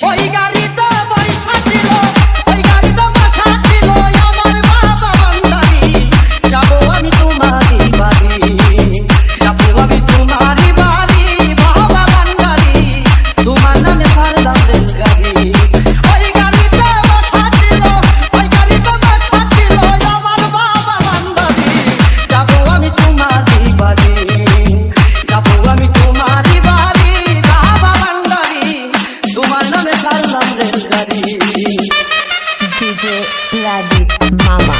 ওই গাড়ি DJ Bloody Mama.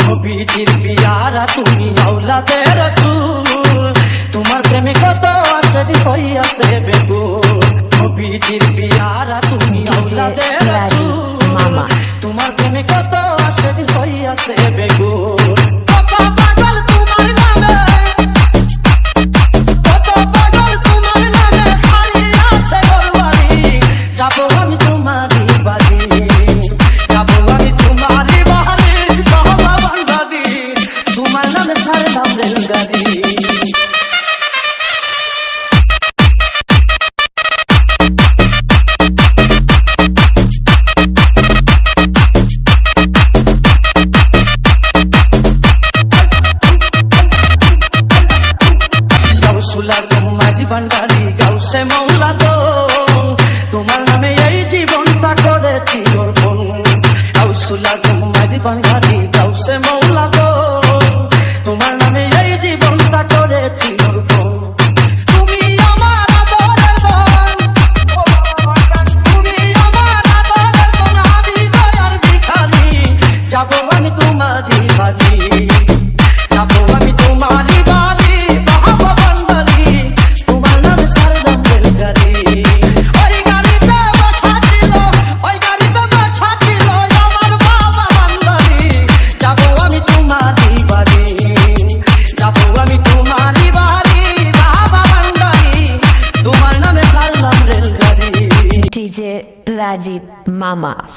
নবীজির পিয়ারা তুমি আওলাদে রসুল তোমার প্রেমে কত আশারি হইয়াছে বেগুন। নবীজির পিয়ারা তুমি আওলাদে রসুল রসুলা তোমা জীবন বাড়ি গাউসে মৌলা তো তোমার নামে এই জীবনটা করেছি গর্ব গাউসুলা তোমা জীবন বাড়ি verdade, mamar.